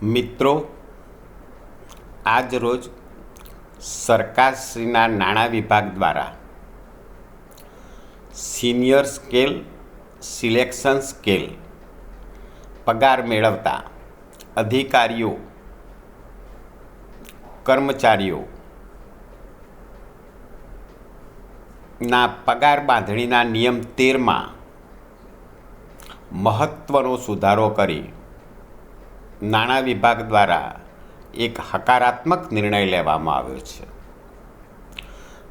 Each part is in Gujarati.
મિત્રો આજ રોજ સરકારશ્રીના નાણાં વિભાગ દ્વારા સિનિયર સ્કેલ, સિલેક્શન સ્કેલ પગાર મેળવતા અધિકારીઓ, કર્મચારીઓ ના પગાર બાંધણીના નિયમ તેરમાં મહત્ત્વનો સુધારો કરી નાણાં વિભાગ દ્વારા એક હકારાત્મક નિર્ણય લેવામાં આવ્યો છે.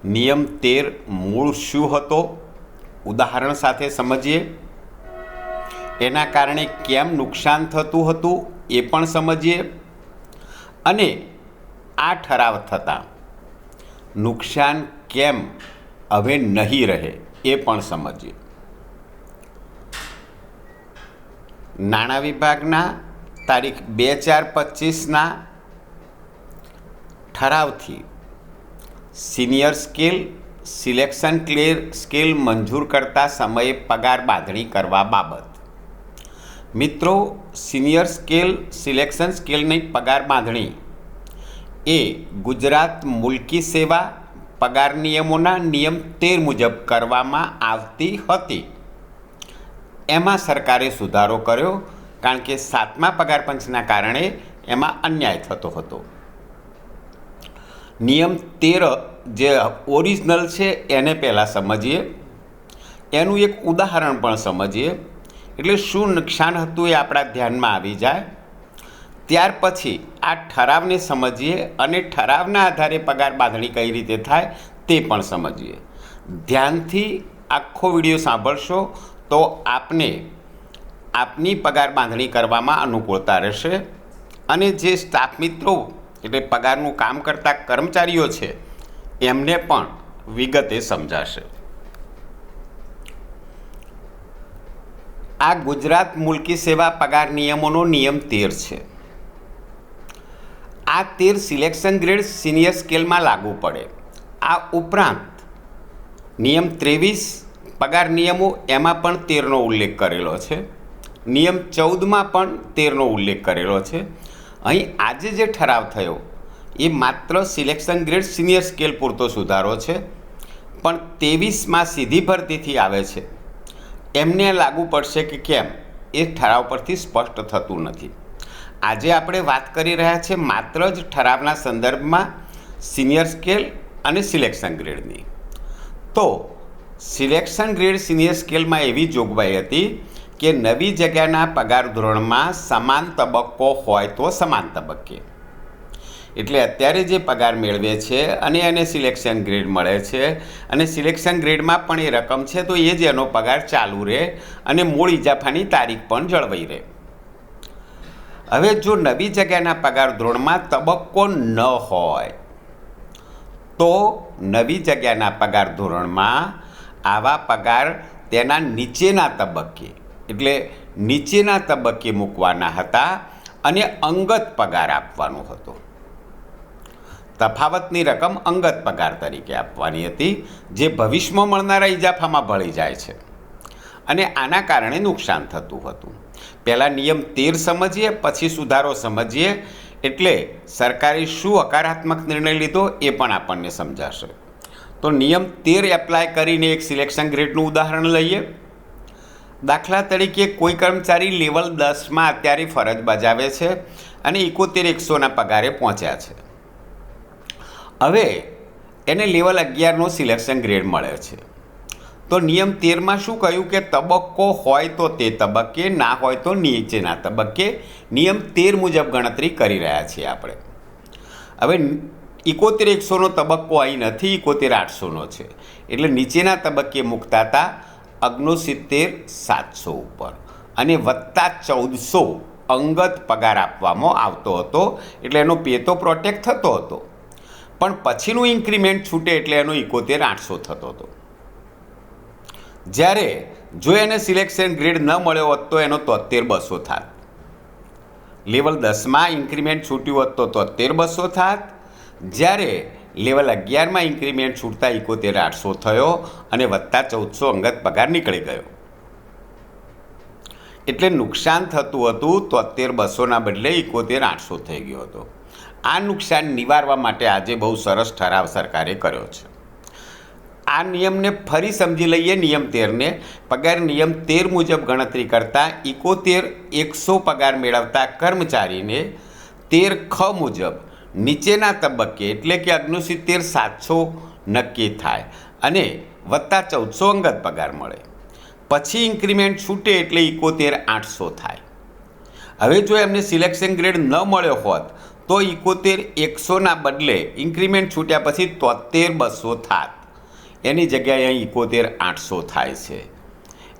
નિયમ તેર મૂળ શું હતો? ઉદાહરણ સાથે સમજીએ. એના કારણે કેમ નુકસાન થતું હતું એ પણ સમજીએ. અને આ ઠરાવ થતાં નુકસાન કેમ હવે નહીં રહે એ પણ સમજીએ. નાણાં વિભાગના તારીખ બે ચાર પચીસના ઠરાવથી senior scale, selection clear scale મંજૂર કરતા સમયે પગાર બાંધણી કરવા બાબત. મિત્રો, સિનિયર સ્કેલ, સિલેક્શન સ્કેલની પગાર બાંધણી એ ગુજરાત મુલકી સેવા પગાર નિયમોના નિયમ તેર મુજબ કરવામાં આવતી હતી. એમાં સરકારે સુધારો કર્યો કારણ કે સાતમા પગાર પંચના કારણે એમાં અન્યાય થતો હતો. નિયમ તેર જે ઓરિજિનલ છે એને પહેલાં સમજીએ. એનું એક ઉદાહરણ પણ સમજીએ. એટલે શું નુકસાન હતું એ આપણા ધ્યાનમાં આવી જાય. ત્યાર પછી આ ઠરાવને સમજીએ અને ઠરાવના આધારે પગાર બાંધણી કઈ રીતે થાય તે પણ સમજીએ. ધ્યાનથી આખો વીડિયો સાંભળશો તો આપને આપની પગાર બાંધણી કરવામાં અનુકૂળતા રહેશે. અને જે સ્ટાફ મિત્રો, એટલે પગારનું કામ કરતા કર્મચારીઓ છે, એમને પણ વિગતે સમજાશે. આ ગુજરાત મુલકી સેવા પગાર નિયમોનો નિયમ તેર છે. આ તેર સિલેક્શન ગ્રેડ સિનિયર સ્કેલમાં લાગુ પડે. આ ઉપરાંત, નિયમ ત્રેવીસ, પગાર નિયમો એમાં પણ તેરનો ઉલ્લેખ કરેલો છે. નિયમ ચૌદમાં પણ તેરનો ઉલ્લેખ કરેલો છે. અહીં આજે જે ઠરાવ થયો, એ માત્ર સિલેક્શન ગ્રેડ સિનિયર સ્કેલ પૂરતો સુધારો છે, પણ ત્રેવીસમાં સીધી ભરતીથી આવે છે. એમને લાગુ પડશે કે કેમ, એ ઠરાવ પરથી સ્પષ્ટ થતું નથી. આજે આપણે વાત કરી રહ્યા છીએ માત્ર જ ઠરાવના સંદર્ભમાં સિનિયર સ્કેલ અને સિલેક્શન ગ્રેડની તો સિલેક્શન ગ્રેડ સિનિયર સ્કેલમાં એવી જોગવાઈ હતી કે નવી જગ્યાના પગાર ધોરણમાં સમાન તબક્કો હોય તો સમાન તબક્કે. એટલે અત્યારે જે પગાર મેળવે છે અને એને સિલેક્શન ગ્રેડ મળે છે અને સિલેક્શન ગ્રેડમાં પણ એ રકમ છે તો એ જ એનો પગાર ચાલુ રહે અને મૂળ ઇજાફાની તારીખ પણ જળવાઈ રહે. હવે જો નવી જગ્યાના પગાર ધોરણમાં તબક્કો ન હોય, તો નવી જગ્યાના પગાર ધોરણમાં આવા પગાર તેના નીચેના તબક્કે એટલે નીચેના તબક્કે મૂકવાના હતા અને અંગત પગાર આપવાનો હતો. તફાવતની રકમ અંગત પગાર તરીકે આપવાની હતી, જે ભવિષ્યમાં મળનારા ઇજાફામાં ભળી જાય છે અને આના કારણે નુકસાન થતું હતું. પહેલાં નિયમ તેર સમજીએ, પછી સુધારો સમજીએ, એટલે સરકારે શું હકારાત્મક નિર્ણય લીધો એ પણ આપણને સમજાશે. તો નિયમ તેર એપ્લાય કરીને એક સિલેક્શન ગ્રેડનું ઉદાહરણ લઈએ. દાખલા તરીકે કોઈ કર્મચારી લેવલ દસમાં અત્યારે ફરજ બજાવે છે અને એકોતેર એકસોના પગારે પહોંચ્યા છે. હવે એને લેવલ અગિયારનો સિલેક્શન ગ્રેડ મળે છે. તો નિયમ તેરમાં શું કહ્યું કે તબક્કો હોય તો તે તબક્કે, ના હોય તો નીચેના તબક્કે. નિયમ તેર મુજબ ગણતરી કરી રહ્યા છીએ આપણે. હવે ઇકોતેર એકસોનો તબક્કો અહીં નથી ઇકોતેર આઠસોનો છે. એટલે નીચેના તબક્કે મૂકતા હતા અગ્નોસિત્તેર સાતસો ઉપર. અને વત્તા ચૌદસો અંગત પગાર આપવામાં આવતો હતો, એટલે એનો પે તો પ્રોટેક્ટ થતો હતો. પણ પછીનું ઇન્ક્રીમેન્ટ છૂટે એટલે એનો ઇકોતેર આઠસો થતો હતો. જ્યારે જો એને સિલેક્શન ગ્રેડ ન મળ્યો હોત તો એનો તોતેર બસો થાત. લેવલ દસમાં ઇન્ક્રીમેન્ટ છૂટ્યું હોત તો તોતેર બસો થાત. જ્યારે લેવલ અગિયારમાં ઇન્ક્રીમેન્ટ છૂટતા એકોતેર આઠસો થયો અને વધતા ચૌદસો અંગત પગાર નીકળી ગયો. એટલે નુકસાન થતું હતું તોતેર બસોના બદલે એકોતેર આઠસો થઈ ગયો હતો. આ નુકસાન નિવારવા માટે આજે બહુ સરસ ઠરાવ સરકારે કર્યો છે. આ નિયમને ફરી સમજી લઈએ નિયમ તેરને. પગાર નિયમ તેર મુજબ ગણતરી કરતાં ઇકોતેર એકસો પગાર મેળવતા કર્મચારીને તેર ખ મુજબ નીચેના તબક્કે એટલે કે અગ્નિસિત્તેર સાતસો નક્કી થાય અને વત્તા ચૌદસો અંગત પગાર મળે. પછી ઇન્ક્રીમેન્ટ છૂટે એટલે ઇકોતેર આઠસો થાય. હવે જો એમને સિલેક્શન ગ્રેડ ન મળ્યો હોત, તો ઇકોતેર એકસોના બદલે ઇન્ક્રીમેન્ટ છૂટ્યા પછી તોતેર બસો થાત. એની જગ્યાએ અહીં ઇકોતેર આઠસો થાય છે.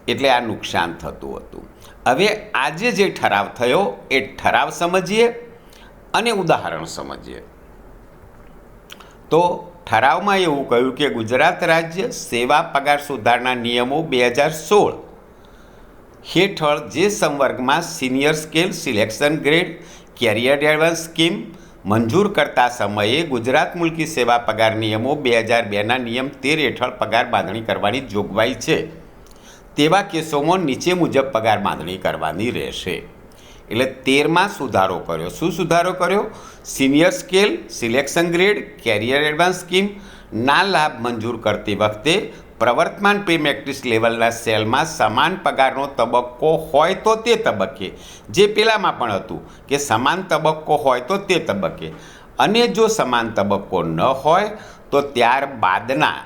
એટલે આ નુકસાન થતું હતું. હવે આજે જે ઠરાવ થયો, એ ઠરાવ સમજીએ. અને ઉદાહરણ સમજીએ. તો ઠરાવમાં એવું કહ્યું કે ગુજરાત રાજ્ય સેવા પગાર સુધારણા નિયમો બે હજાર સોળ હેઠળ જે સંવર્ગમાં senior scale selection grade career advance scheme મંજૂર કરતા સમયે ગુજરાત મુલકી સેવા પગાર નિયમો બે હજાર બેના નિયમ તેર હેઠળ પગાર બાંધણી કરવાની જોગવાઈ છે. તેવા કેસોમાં નીચે મુજબ પગાર બાંધણી કરવાની રહેશે. એટલે તેરમાં સુધારો કર્યો. શું સુધારો કર્યો? Senior scale selection grade career advance scheme ના લાભ મંજૂર કરતી વખતે પ્રવર્તમાન પે લેવલના સેલમાં સમાન પગારનો તબક્કો હોય તો તે તબક્કે. જે પેલામાં પણ હતું કે સમાન તબક્કો હોય તો તે તબક્કે. અને જો સમાન તબક્કો ન હોય, તો ત્યારબાદના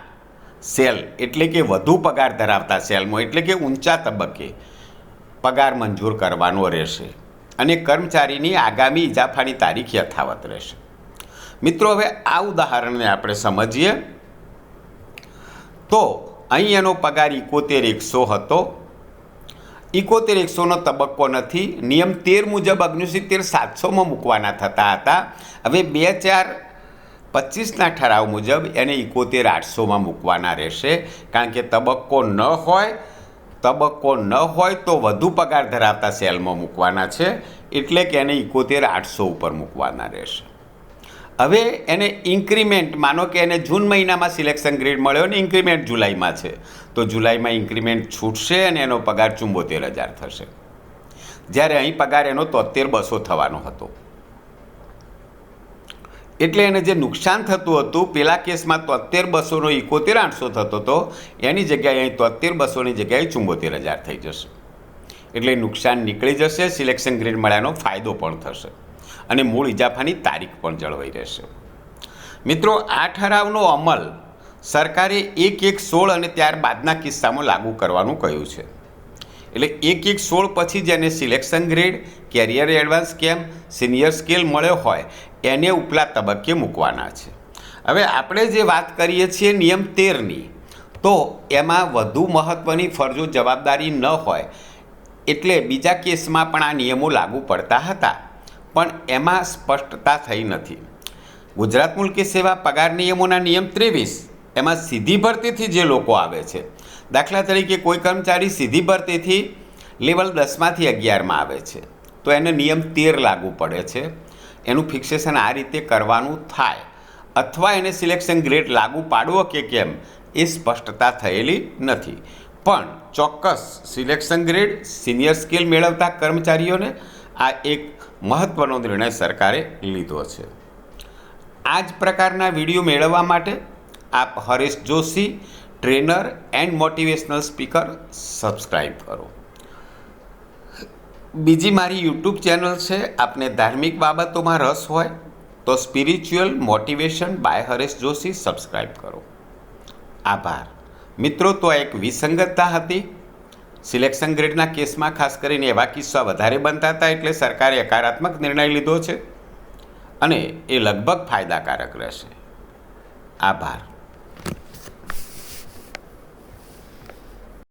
સેલ એટલે કે વધુ પગાર ધરાવતા સેલમાં એટલે કે ઊંચા તબક્કે પગાર મંજૂર કરવાનો રહેશે. અને કર્મચારીની આગામી ઇજાફાની તારીખ યથાવત રહેશે. મિત્રો, હવે આ ઉદાહરણને આપણે સમજીએ. તો, અહીં એનો પગાર ઇકોતેર એકસો હતો. ઇકોતેર એકસોનો તબક્કો નથી. નિયમ તેર મુજબ અગ્નિસિત્તેર સાતસોમાં મૂકવાના થતા હતા. હવે બે ચાર પચીસના ઠરાવ મુજબ એને ઇકોતેર આઠસોમાં મૂકવાના રહેશે. કારણ કે તબક્કો ન હોય તબક્કો ન હોય તો વધુ પગાર ધરાવતા સેલમાં મૂકવાના છે, એટલે કે એને ઇકોતેર આઠસો ઉપર મૂકવાના રહેશે. હવે એને ઇન્ક્રીમેન્ટ માનો કે એને જૂન મહિનામાં સિલેક્શન ગ્રેડ મળ્યો ને ઇન્ક્રીમેન્ટ જુલાઈમાં છે, તો જુલાઈમાં ઇન્ક્રીમેન્ટ છૂટશે અને એનો પગાર ચુંબોતેર હજાર થશે. જ્યારે અહીં પગાર એનો તોતેર બસો થવાનો હતો. એટલે એને જે નુકસાન થતું હતું, પેલા કેસમાં તોતેર બસોનો ઇકોતેર આઠસો થતો હતો, એની જગ્યાએ અહીં તોતેર બસોની જગ્યાએ ચુંબોતેર હજાર થઈ જશે. એટલે નુકસાન નીકળી જશે, સિલેક્શન ગ્રેડ મળ્યાનો ફાયદો પણ થશે. અને મૂળ ઇજાફાની તારીખ પણ જળવાઈ રહેશે. મિત્રો, આ ઠરાવનો અમલ સરકારે એક એક સોળ અને ત્યારબાદના કિસ્સામાં લાગુ કરવાનું કહ્યું છે. એટલે એક એક સોળ પછી જેને સિલેક્શન ગ્રેડ કેરિયર એડવાન્સ કેમ સિનિયર સ્કેલ મળ્યો હોય, એને ઉપલા તબક્કે મૂકવાના છે. હવે આપણે જે વાત કરીએ છીએ નિયમ તેરની, તો એમાં વધુ મહત્ત્વની ફરજો જવાબદારી ન હોય, એટલે બીજા કેસમાં પણ આ નિયમો લાગુ પડતા હતા, પણ એમાં સ્પષ્ટતા થઈ નથી. ગુજરાત મુલકી સેવા પગાર નિયમોના નિયમ ત્રેવીસ, એમાં સીધી ભરતીથી જે લોકો આવે છે દાખલા તરીકે કોઈ કર્મચારી સીધી ભરતીથી લેવલ દસમાંથી અગિયારમાં આવે છે. તો એને નિયમ તેર લાગુ પડે છે. એનું ફિક્સેશન આ રીતે કરવાનું થાય. અથવા એને સિલેક્શન ગ્રેડ લાગુ પાડવો કે કેમ, એ સ્પષ્ટતા થયેલી નથી. પણ ચોક્કસ સિલેક્શન ગ્રેડ સિનિયર સ્કિલ મેળવતા કર્મચારીઓને આ એક મહત્ત્વનો નિર્ણય સરકારે લીધો છે. આ જ પ્રકારના વીડિયો મેળવવા માટે આપ Haresh Joshi trainer and motivational speaker subscribe કરો. બીજી મારી યુટ્યુબ ચેનલ છે, આપને ધાર્મિક બાબતોમાં રસ હોય, તો spiritual motivation by Haresh Joshi subscribe કરો. આભાર. મિત્રો, તો એક વિસંગતતા હતી. સિલેક્શન ગ્રેડના કેસમાં ખાસ કરીને એવા કિસ્સા વધારે બનતા હતા, એટલે સરકારે હકારાત્મક નિર્ણય લીધો છે અને એ લગભગ ફાયદાકારક રહેશે. આભાર.